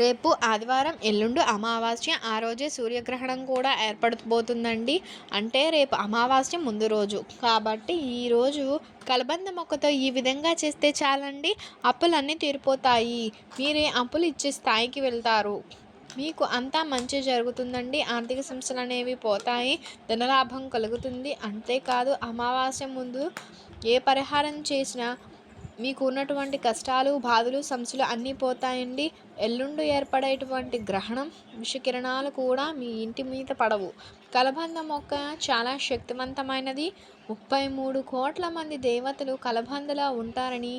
రేపు ఆదివారం ఎల్లుండి అమావాస్య ఆ రోజే సూర్యగ్రహణం కూడా ఏర్పడబోతుందండి. అంటే రేపు అమావాస్య ముందు రోజు. కాబట్టి ఈరోజు కలబంద మొక్కతో ఈ విధంగా చేస్తే చాలండి. అప్పులన్నీ తీరిపోతాయి. మీరే అప్పులు ఇచ్చే స్థాయికి వెళ్తారు. మీకు అంతా మంచి జరుగుతుందండి. ఆర్థిక సమస్యలు అనేవి పోతాయి. ధనలాభం కలుగుతుంది. అంతేకాదు అమావాస్య ముందు ఏ పరిహారం చేసినా మీకు ఉన్నటువంటి కష్టాలు బాధలు సమస్యలు అన్నీ పోతాయండి. ఎల్లుండి ఏర్పడేటువంటి గ్రహణం విషకిరణాలు కూడా మీ ఇంటి మీద పడవు. కలబంద మొక్క చాలా శక్తివంతమైనది. ముప్పై మూడు కోట్ల మంది దేవతలు కలబందలా ఉంటారని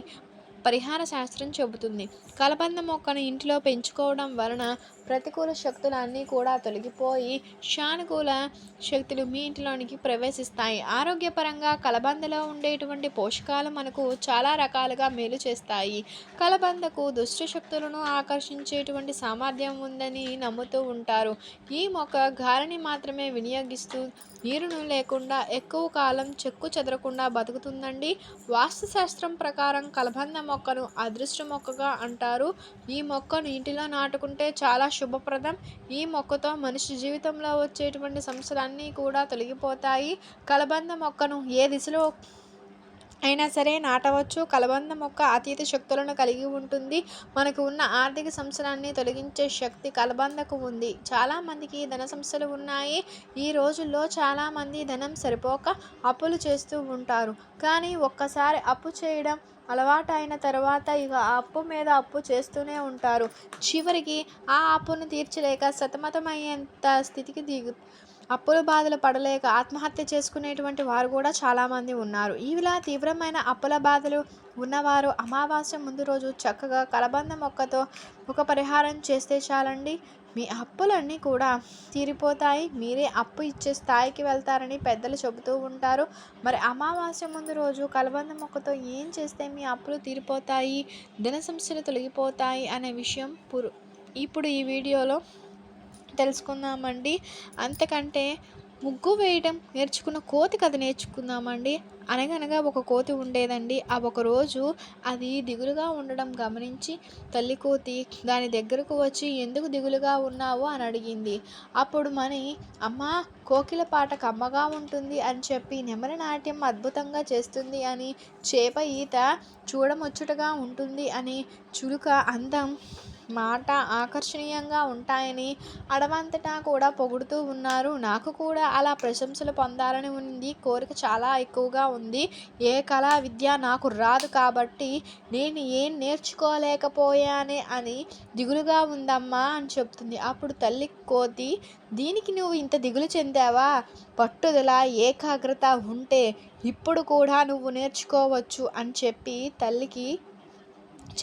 పరిహార శాస్త్రం చెబుతుంది. కలబంద మొక్కను ఇంటిలో పెంచుకోవడం వలన ప్రతికూల శక్తులు అన్నీ కూడా తొలగిపోయి సానుకూల శక్తులు మీ ఇంటిలోనికి ప్రవేశిస్తాయి. ఆరోగ్యపరంగా కలబందలో ఉండేటువంటి పోషకాలు మనకు చాలా రకాలుగా మేలు చేస్తాయి. కలబందకు దుష్ట శక్తులను ఆకర్షించేటువంటి సామర్థ్యం ఉందని నమ్ముతూ ఉంటారు. ఈ మొక్క గాలిని మాత్రమే వినియోగిస్తూ నీరును లేకుండా ఎక్కువ కాలం చెక్కు చెదరకుండా బతుకుతుందండి. వాస్తుశాస్త్రం ప్రకారం కలబంద మొక్కను అదృష్ట మొక్కగా అంటారు. ఈ మొక్కను ఇంటిలో నాటుకుంటే చాలా శుభప్రదం. ఈ మొక్కతో మనిషి జీవితంలో వచ్చేటువంటి సమస్యలన్నీ కూడా తొలగిపోతాయి. కలబంద మొక్కను ఏ దిశలో అయినా సరే నాటవచ్చు. కలబంద మొక్క అతీత శక్తులను కలిగి ఉంటుంది. మనకు ఉన్న ఆర్థిక సమస్యలన్నీ తొలగించే శక్తి కలబందకు ఉంది. చాలామందికి ధన సమస్యలు ఉన్నాయి. ఈ రోజుల్లో చాలామంది ధనం సరిపోక అప్పులు చేస్తూ ఉంటారు. కానీ ఒక్కసారి అప్పు చేయడం అలవాటైన తర్వాత ఇక ఆ అప్పు మీద అప్పు చేస్తూనే ఉంటారు. చివరికి ఆ అప్పును తీర్చలేక సతమతమయ్యేంత స్థితికి దిగు అప్పుల బాధలు పడలేక ఆత్మహత్య చేసుకునేటువంటి వారు కూడా చాలామంది ఉన్నారు. ఇలా తీవ్రమైన అప్పుల బాధలు ఉన్నవారు అమావాస్య ముందు రోజు చక్కగా కలబంద మొక్కతో ఒక పరిహారం చేస్తే చాలండి. మీ అప్పులన్నీ కూడా తీరిపోతాయి. మీరే అప్పు ఇచ్చే స్థాయికి వెళ్తారని పెద్దలు చెబుతూ ఉంటారు. మరి అమావాస్య ముందు రోజు కలబంద మొక్కతో ఏం చేస్తే మీ అప్పులు తీరిపోతాయి? ధన సమస్యలు తొలగిపోతాయి అనే విషయం పురు ఇప్పుడు ఈ వీడియోలో తెలుసుకుందామండి. అంతకంటే ముగ్గు వేయడం నేర్చుకున్న కోతి కథ నేర్చుకుందామండి. అనగనగా ఒక కోతి ఉండేదండి. ఆ ఒక రోజు అది దిగులుగా ఉండడం గమనించి తల్లి కోతి దాని దగ్గరకు వచ్చి ఎందుకు దిగులుగా ఉన్నావు? అని అడిగింది. అప్పుడు మని అమ్మ కోకిల పాట కమ్మగా ఉంటుంది అని చెప్పి నెమలి నాట్యం అద్భుతంగా చేస్తుంది అని చేప ఈత చూడముచ్చటగా ఉంటుంది అని చులుక అందం మాట ఆకర్షణీయంగా ఉంటాయని అడవంతటా కూడా పొగుడుతూ ఉన్నారు. నాకు కూడా అలా ప్రశంసలు పొందాలని ఉంది. కోరిక చాలా ఎక్కువగా ఉంది. ఏ కళా విద్య నాకు రాదు కాబట్టి నేను ఏం నేర్చుకోలేకపోయానే అని దిగులుగా ఉందమ్మా అని చెప్తుంది. అప్పుడు తల్లి కోతి దీనికి నువ్వు ఇంత దిగులు చెందావా? పట్టుదల ఏకాగ్రత ఉంటే ఇప్పుడు కూడా నువ్వు నేర్చుకోవచ్చు అని చెప్పి తల్లికి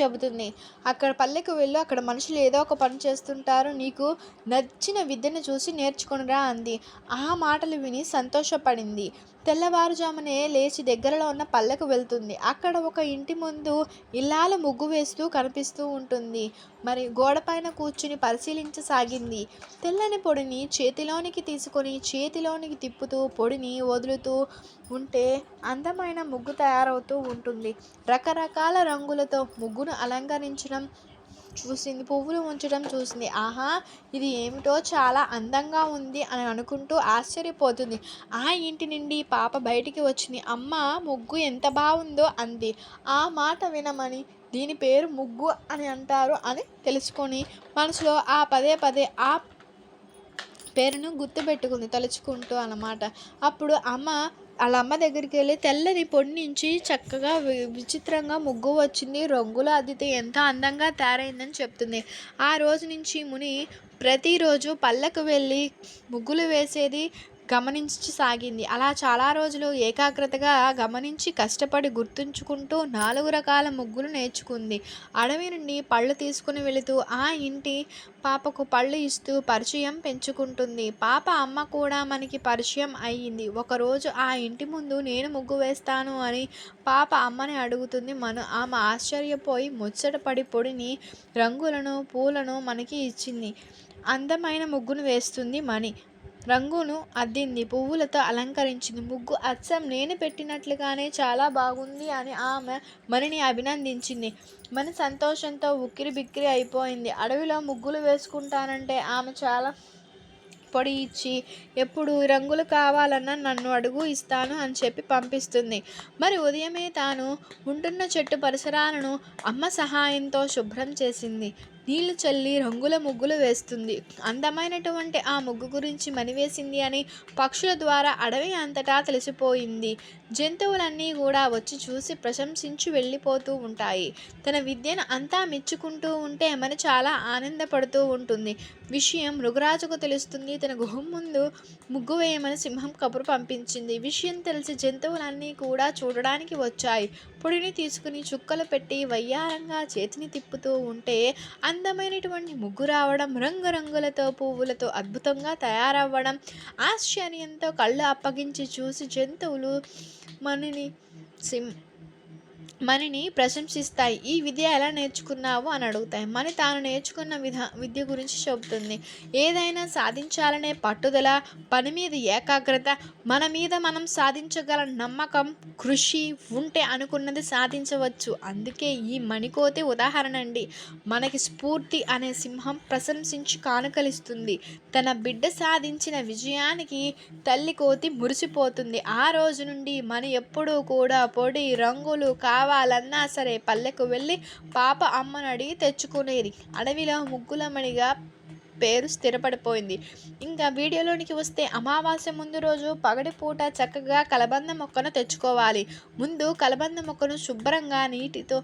చెబుతుంది. అక్కడ పల్లెకు వెళ్ళు అక్కడ మనుషులు ఏదో ఒక పని చేస్తుంటారు నీకు నచ్చిన విద్యను చూసి నేర్చుకునిరా అంది. ఆ మాటలు విని సంతోషపడింది. తెల్లవారుజామునే లేచి దగ్గరలో ఉన్న పల్లెకు వెళ్తుంది. అక్కడ ఒక ఇంటి ముందు ఇల్లాల ముగ్గు వేస్తూ కనిపిస్తూ ఉంటుంది. మరి గోడపైన కూర్చుని పరిశీలించసాగింది. తెల్లని పొడిని చేతిలోనికి తీసుకొని చేతిలోనికి తిప్పుతూ పొడిని వదులుతూ ఉంటే అందమైన ముగ్గు తయారవుతూ ఉంటుంది. రకరకాల రంగులతో ముగ్గును అలంకరించడం చూసింది. పువ్వులు ఉంచడం చూసింది. ఆహా ఇది ఏమిటో చాలా అందంగా ఉంది అని అనుకుంటూ ఆశ్చర్యపోతుంది. ఆ ఇంటి నుండి పాప బయటికి వచ్చింది. అమ్మ ముగ్గు ఎంత బాగుందో అంది. ఆ మాట వినమని దీని పేరు ముగ్గు అని అంటారు అని తెలుసుకొని మనసులో ఆ పదే పదే ఆ పేరును గుర్తుపెట్టుకుంది తలుచుకుంటూ అన్నమాట. అప్పుడు అమ్మ వాళ్ళ అమ్మ దగ్గరికి వెళ్ళి తెల్లని పొడి నుంచి చక్కగా విచిత్రంగా ముగ్గు వచ్చింది. రంగులు అద్దితే ఎంత అందంగా తయారైందని చెప్తుంది. ఆ రోజు నుంచి ముని ప్రతిరోజు పల్లెకు వెళ్ళి ముగ్గులు వేసేది గమనించసాగింది. అలా చాలా రోజులు ఏకాగ్రతగా గమనించి కష్టపడి గుర్తుంచుకుంటూ నాలుగు రకాల ముగ్గులు నేర్చుకుంది. అడవి నుండి పళ్ళు తీసుకుని వెళుతూ ఆ ఇంటి పాపకు పళ్ళు ఇస్తూ పరిచయం పెంచుకుంటుంది. పాప అమ్మ కూడా మనకి పరిచయం అయ్యింది. ఒకరోజు ఆ ఇంటి ముందు నేను ముగ్గు వేస్తాను అని పాప అమ్మని అడుగుతుంది మనం. ఆమె ఆశ్చర్యపోయి ముచ్చటపడి పొడిని రంగులను పూలను మనకి ఇచ్చింది. అందమైన ముగ్గును వేస్తుంది మణి. రంగును అద్దింది. పువ్వులతో అలంకరించింది. ముగ్గు అచ్చం నేను పెట్టినట్లుగానే చాలా బాగుంది అని ఆమె మణిని అభినందించింది. మణి సంతోషంతో ఉక్కిరి బిక్కిరి అయిపోయింది. అడవిలో ముగ్గులు వేసుకుంటానంటే ఆమె చాలా పొడి ఇచ్చి ఎప్పుడు రంగులు కావాలన్నా నన్ను అడుగు ఇస్తాను అని చెప్పి పంపిస్తుంది. మరి ఉదయమే తాను ఉంటున్న చెట్టు పరిసరాలను అమ్మ సహాయంతో శుభ్రం చేసింది. నీళ్ళు చల్లి రంగుల ముగ్గులు వేస్తుంది. అందమైనటువంటి ఆ ముగ్గు గురించి మనివేసింది అని పక్షుల ద్వారా అడవి అంతటా తెలిసిపోయింది. జంతువులన్నీ కూడా వచ్చి చూసి ప్రశంసించి వెళ్ళిపోతూ ఉంటాయి. తన విద్యను అంతా మెచ్చుకుంటూ ఉంటే మన చాలా ఆనందపడుతూ ఉంటుంది. విషయం మృగరాజుకు తెలుస్తుంది. తన గుహం ముందు ముగ్గు వేయమని సింహం కబురు పంపించింది. విషయం తెలిసి జంతువులన్నీ కూడా చూడడానికి వచ్చాయి. పొడిని తీసుకుని చుక్కలు పెట్టి వయ్యారంగా చేతిని తిప్పుతూ ఉంటే అందమైనటువంటి ముగ్గు రావడం రంగురంగులతో పువ్వులతో అద్భుతంగా తయారవ్వడం ఆశ్చర్యంతో కళ్ళు అప్పగించి చూసి జంతువులు మనని సిం మనిని ప్రశంసిస్తాయి. ఈ విద్య ఎలా నేర్చుకున్నావు? అని అడుగుతాయి. మని తాను నేర్చుకున్న విధ విద్య గురించి చెబుతుంది. ఏదైనా సాధించాలనే పట్టుదల పని మీద ఏకాగ్రత మన మీద మనం సాధించగల నమ్మకం కృషి ఉంటే అనుకున్నది సాధించవచ్చు. అందుకే ఈ మణికోతే ఉదాహరణ అండి మనకి స్ఫూర్తి అనే సింహం ప్రశంసించి కానుకలిస్తుంది. తన బిడ్డ సాధించిన విజయానికి తల్లి కోతి మురిసిపోతుంది. ఆ రోజు నుండి మన ఎప్పుడూ కూడా పొడి రంగులు కావ కావాలన్నా సరే పల్లెకు వెళ్ళి పాప అమ్మను అడిగి తెచ్చుకునేది. అడవిలో ముగ్గులమణిగా పేరు స్థిరపడిపోయింది. ఇంకా వీడియోలోనికి వస్తే అమావాస్య ముందు రోజు పగటిపూట చక్కగా కలబంద మొక్కను తెచ్చుకోవాలి. ముందు కలబంద మొక్కను శుభ్రంగా నీటితో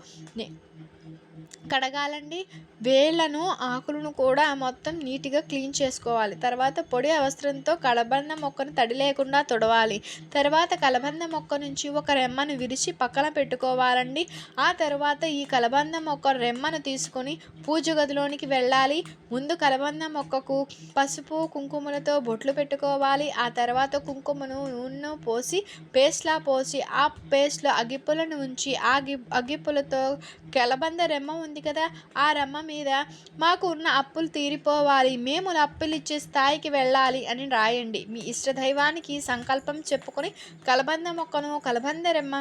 కడగాలండి. వేళ్ళను ఆకులను కూడా మొత్తం నీట్గా క్లీన్ చేసుకోవాలి. తర్వాత పొడి అవసరంతో కలబంద మొక్కను తడి లేకుండా తుడవాలి. తర్వాత కలబంద మొక్క నుంచి ఒక రెమ్మను విరిచి పక్కన పెట్టుకోవాలండి. ఆ తర్వాత ఈ కలబంద మొక్క రెమ్మను తీసుకొని పూజ గదిలోనికి వెళ్ళాలి. ముందు కలబంద మొక్కకు పసుపు కుంకుమలతో బొట్లు పెట్టుకోవాలి. ఆ తర్వాత కుంకుమను నూనె పోసి పేస్ట్లా పోసి ఆ పేస్ట్లో అగిప్పులను ఉంచి ఆ అగిప్పులతో కలబంద రెమ్మ ఉంది కదా ఆ రెమ్మ మీద మాకు ఉన్న అప్పులు తీరిపోవాలి. మేము అప్పులు ఇచ్చే స్థాయికి వెళ్ళాలి అని రాయండి. మీ ఇష్టదైవానికి సంకల్పం చెప్పుకొని కలబంద మొక్కను కలబంద రెమ్మ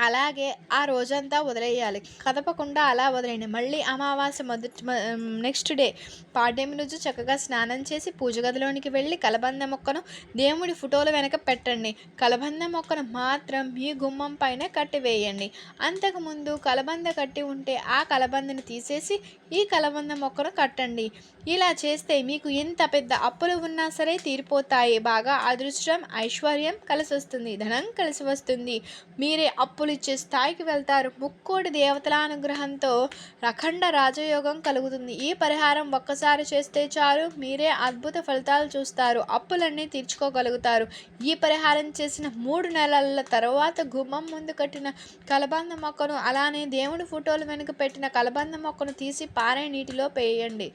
అలాగే ఆ రోజంతా వదిలేయాలి. కదపకుండా అలా వదిలేయండి. మళ్ళీ అమావాస్య మొదటి నెక్స్ట్ డే పాడ్యమి రోజు చక్కగా స్నానం చేసి పూజ గదిలోనికి వెళ్ళి కలబంద మొక్కను దేవుడి ఫోటోల వెనక పెట్టండి. కలబంద మొక్కను మాత్రం మీ గుమ్మం పైన కట్టివేయండి. అంతకుముందు కలబంద కట్టి ఉంటే ఆ కలబందను తీసేసి ఈ కలబంద మొక్కను కట్టండి. ఇలా చేస్తే మీకు ఎంత పెద్ద అప్పులు ఉన్నా సరే తీరిపోతాయి. బాగా అదృష్టం ఐశ్వర్యం కలిసి వస్తుంది ధనం కలిసి వస్తుంది. మీరే అప్పు ఇచ్చే స్థాయికి వెళ్తారు. ముక్కోటి దేవతల అనుగ్రహంతో అఖండ రాజయోగం కలుగుతుంది. ఈ పరిహారం ఒక్కసారి చేస్తే చాలు. మీరే అద్భుత ఫలితాలు చూస్తారు. అప్పులన్నీ తీర్చుకోగలుగుతారు. ఈ పరిహారం చేసిన మూడు నెలల తర్వాత గుమ్మం ముందు కట్టిన కలబంద మొక్కను అలానే దేవుడి ఫోటోలు వెనుక పెట్టిన కలబంద మొక్కను తీసి పారే నీటిలో పేయండి.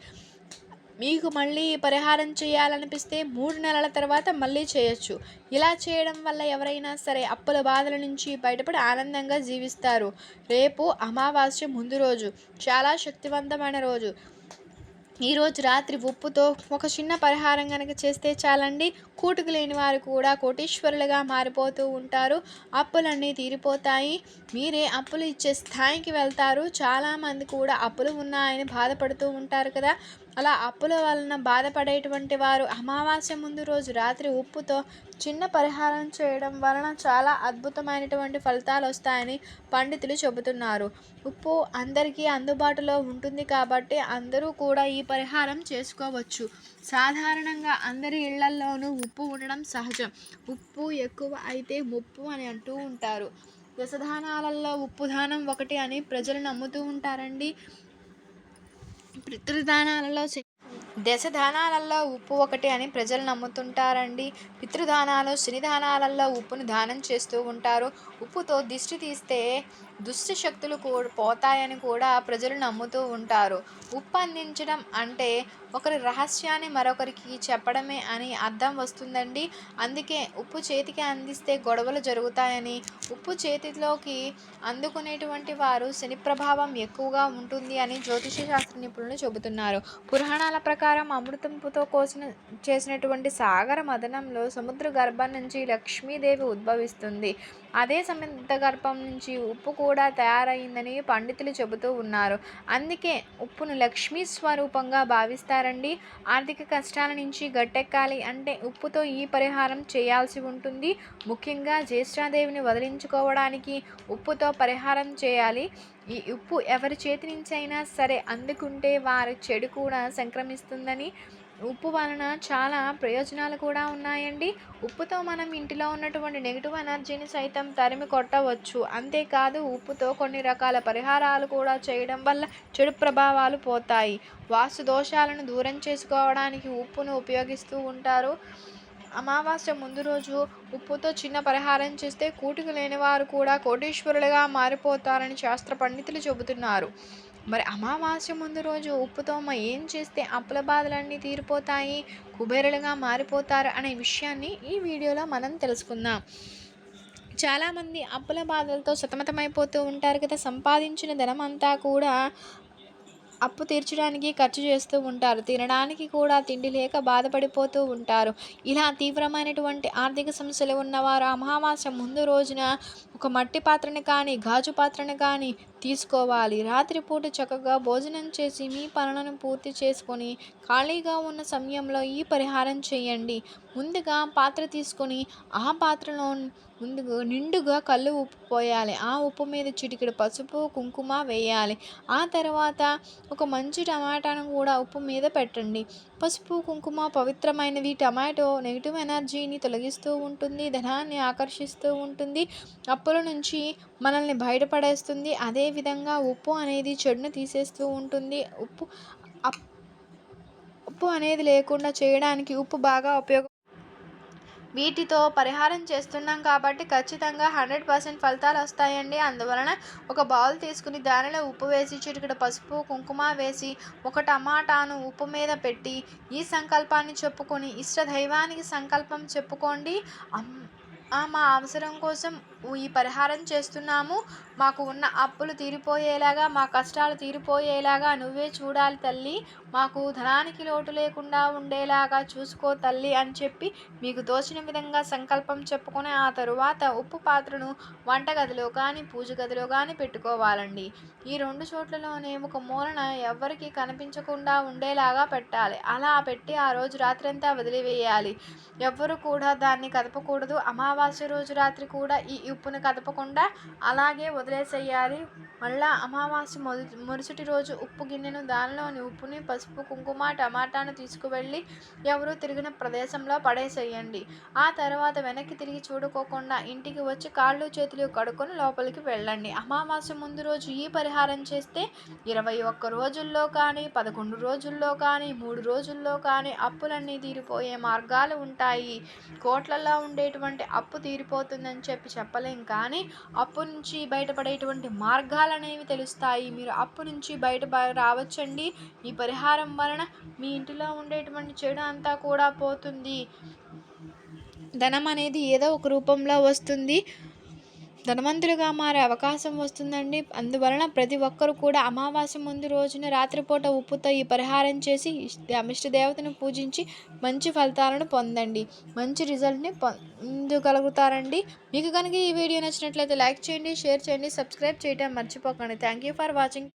మీకు మళ్ళీ పరిహారం చేయాలనిపిస్తే మూడు నెలల తర్వాత మళ్ళీ చేయొచ్చు. ఇలా చేయడం వల్ల ఎవరైనా సరే అప్పుల బాధల నుంచి బయటపడి ఆనందంగా జీవిస్తారు. రేపు అమావాస్య ముందు రోజు చాలా శక్తివంతమైన రోజు. ఈరోజు రాత్రి ఉప్పుతో ఒక చిన్న పరిహారం కనుక చేస్తే చాలండి. కూటుకు లేని వారు కూడా కోటీశ్వరులుగా మారిపోతూ ఉంటారు. అప్పులన్నీ తీరిపోతాయి. మీరే అప్పులు ఇచ్చే స్థాయికి వెళ్తారు. చాలామంది కూడా అప్పులు ఉన్నాయని బాధపడుతూ ఉంటారు కదా. అలా అప్పుల వలన బాధపడేటువంటి వారు అమావాస్య ముందు రోజు రాత్రి ఉప్పుతో చిన్న పరిహారం చేయడం వలన చాలా అద్భుతమైనటువంటి ఫలితాలు వస్తాయని పండితులు చెబుతున్నారు. ఉప్పు అందరికీ అందుబాటులో ఉంటుంది కాబట్టి అందరూ కూడా ఈ పరిహారం చేసుకోవచ్చు. సాధారణంగా అందరి ఇళ్ళల్లోనూ ఉప్పు ఉండడం సహజం. ఉప్పు ఎక్కువ అయితే ముప్పు అని అంటూ ఉంటారు. దశధానాలలో ఉప్పు దానం ఒకటి అని ప్రజలు నమ్ముతూ ఉంటారండి. పితృదానాలలో చి- దశదానాలలో ఉప్పు ఒకటి అని ప్రజలు నమ్ముతుంటారండి. పితృదానాలు శనిదానాలలో ఉప్పును దానం చేస్తూ ఉంటారు. ఉప్పుతో దిష్టి తీస్తే దుష్ట శక్తులు పోతాయని కూడా ప్రజలు నమ్ముతూ ఉంటారు. ఉప్పు అందించడం అంటే ఒకరి రహస్యాన్ని మరొకరికి చెప్పడమే అని అర్థం వస్తుందండి. అందుకే ఉప్పు చేతికి అందిస్తే గొడవలు జరుగుతాయని ఉప్పు చేతిలోకి అందుకునేటువంటి వారు శని ప్రభావం ఎక్కువగా ఉంటుంది అని జ్యోతిష శాస్త్ర నిపుణులు చెబుతున్నారు. పురాణాల ప్రకారం అమృతంతో కోసిన చేసినటువంటి సాగర మదనంలో సముద్ర గర్భం నుంచి లక్ష్మీదేవి ఉద్భవిస్తుంది. అదే సముద్ర గర్భం నుంచి ఉప్పు కూడా తయారైందని పండితులు చెబుతూ ఉన్నారు. అందుకే ఉప్పును లక్ష్మీ స్వరూపంగా భావిస్తారండి. ఆర్థిక కష్టాల నుంచి గట్టెక్కాలి అంటే ఉప్పుతో ఈ పరిహారం చేయాల్సి ఉంటుంది. ముఖ్యంగా జ్యేష్ఠాదేవిని వదిలించుకోవడానికి ఉప్పుతో పరిహారం చేయాలి. ఈ ఉప్పు ఎవరి చేతి నుంచి అయినా సరే అందుకుంటే వారి చెడు కూడా సంక్రమిస్తుందని ఉప్పు వలన చాలా ప్రయోజనాలు కూడా ఉన్నాయండి. ఉప్పుతో మనం ఇంటిలో ఉన్నటువంటి నెగిటివ్ ఎనర్జీని సైతం తరిమి కొట్టవచ్చు. అంతేకాదు ఉప్పుతో కొన్ని రకాల పరిహారాలు కూడా చేయడం వల్ల చెడు ప్రభావాలు పోతాయి. వాస్తు దోషాలను దూరం చేసుకోవడానికి ఉప్పును ఉపయోగిస్తూ ఉంటారు. అమావాస్య ముందు రోజు ఉప్పుతో చిన్న పరిహారం చేస్తే కూటికి లేని వారు కూడా కోటీశ్వరులుగా మారిపోతారని శాస్త్ర పండితులు చెబుతున్నారు. మరి అమావాస్య ముందు రోజు ఉప్పుతో ఏం చేస్తే అప్పుల బాధలన్నీ తీరిపోతాయి కుబేరులుగా మారిపోతారు అనే విషయాన్ని ఈ వీడియోలో మనం తెలుసుకుందాం. చాలామంది అప్పుల బాధలతో సతమతమైపోతూ ఉంటారు కదా సంపాదించిన ధనం అంతా కూడా అప్పు తీర్చడానికి ఖర్చు చేస్తూ ఉంటారు తినడానికి కూడా తిండి లేక బాధపడిపోతూ ఉంటారు. ఇలా తీవ్రమైనటువంటి ఆర్థిక సమస్యలు ఉన్నవారు అమావాస్య ముందు రోజున ఒక మట్టి పాత్రని కానీ గాజు పాత్రని కానీ తీసుకోవాలి. రాత్రిపూట చక్కగా భోజనం చేసి మీ పనులను పూర్తి చేసుకొని ఖాళీగా ఉన్న సమయంలో ఈ పరిహారం చేయండి. ముందుగా పాత్ర తీసుకొని ఆ పాత్రలో ముందుగా నిండుగా కళ్ళు ఉప్పు పోయాలి. ఆ ఉప్పు మీద చిటికెడు పసుపు కుంకుమ వేయాలి. ఆ తర్వాత ఒక మంచి టమాటాను కూడా ఉప్పు మీద పెట్టండి. పసుపు కుంకుమ పవిత్రమైనవి టమాటో నెగిటివ్ ఎనర్జీని తొలగిస్తూ ఉంటుంది ధనాన్ని ఆకర్షిస్తూ ఉంటుంది. అప్పుల నుంచి మనల్ని బయటపడేస్తుంది. అదే అదేవిధంగా ఉప్పు అనేది చెడును తీసేస్తూ ఉంటుంది. ఉప్పు ఉప్పు అనేది లేకుండా చేయడానికి ఉప్పు బాగా ఉపయోగ. వీటితో పరిహారం చేస్తున్నాం కాబట్టి ఖచ్చితంగా హండ్రెడ్ పర్సెంట్ ఫలితాలు వస్తాయండి. అందువలన ఒక బౌల్ తీసుకుని దానిలో ఉప్పు వేసి చిటికడ పసుపు కుంకుమ వేసి ఒక టమాటాను ఉప్పు మీద పెట్టి ఈ సంకల్పాన్ని చెప్పుకొని ఇష్ట దైవానికి సంకల్పం చెప్పుకోండి. మా అవసరం కోసం ఈ పరిహారం చేస్తున్నాము. మాకు ఉన్న అప్పులు తీరిపోయేలాగా మా కష్టాలు తీరిపోయేలాగా నువ్వే చూడాలి తల్లి. మాకు ధనానికి లోటు లేకుండా ఉండేలాగా చూసుకో తల్లి అని చెప్పి మీకు తోచిన విధంగా సంకల్పం చెప్పుకొని ఆ తరువాత ఉప్పు పాత్రను వంటగదిలో కానీ పూజ గదిలో కానీ పెట్టుకోవాలండి. ఈ రెండు చోట్లలోనే ఒక మూలన ఎవ్వరికి కనిపించకుండా ఉండేలాగా పెట్టాలి. అలా పెట్టి ఆ రోజు రాత్రంతా వదిలివేయాలి. ఎవ్వరు కూడా దాన్ని కదపకూడదు. అమావాస్య రోజు రాత్రి కూడా ఈ ఉప్పును కదపకుండా అలాగే వదిలేసేయాలి. మళ్ళా అమావాస్య మొద మరుసటి రోజు ఉప్పు గిన్నెను దానిలోని ఉప్పుని పసుపు కుంకుమ టమాటాను తీసుకువెళ్ళి ఎవరు తిరిగిన ప్రదేశంలో పడేసేయండి. ఆ తర్వాత వెనక్కి తిరిగి చూడుకోకుండా ఇంటికి వచ్చి కాళ్ళు చేతులు కడుక్కొని లోపలికి వెళ్ళండి. అమావాస్య ముందు రోజు ఈ పరిహారం చేస్తే ఇరవై ఒక్క రోజుల్లో కానీ పదకొండు రోజుల్లో కానీ మూడు రోజుల్లో కానీ అప్పులన్నీ తీరిపోయే మార్గాలు ఉంటాయి. కోట్లలో ఉండేటువంటి అప్పు తీరిపోతుందని చెప్పి చెప్ప చెప్పలేం. కానీ అప్పు నుంచి బయటపడేటువంటి మార్గాలు అనేవి తెలుస్తాయి. మీరు అప్పు నుంచి బయట రావచ్చండి. ఈ పరిహారం వలన మీ ఇంటిలో ఉండేటువంటి చెడు అంతా కూడా పోతుంది. ధనం అనేది ఏదో ఒక రూపంలో వస్తుంది. ధనవంతులుగా మారే అవకాశం వస్తుందండి. అందువలన ప్రతి ఒక్కరు కూడా అమావాస్య ముందు రోజున రాత్రిపూట ఉప్పుతో ఈ పరిహారం చేసి అమిష్ట దేవతను పూజించి మంచి ఫలితాలను పొందండి. మంచి రిజల్ట్ని పొందగలుగుతారండి. మీకు కనుక ఈ వీడియో నచ్చినట్లయితే లైక్ చేయండి షేర్ చేయండి సబ్స్క్రైబ్ చేయడం మర్చిపోకండి. Thank you for watching.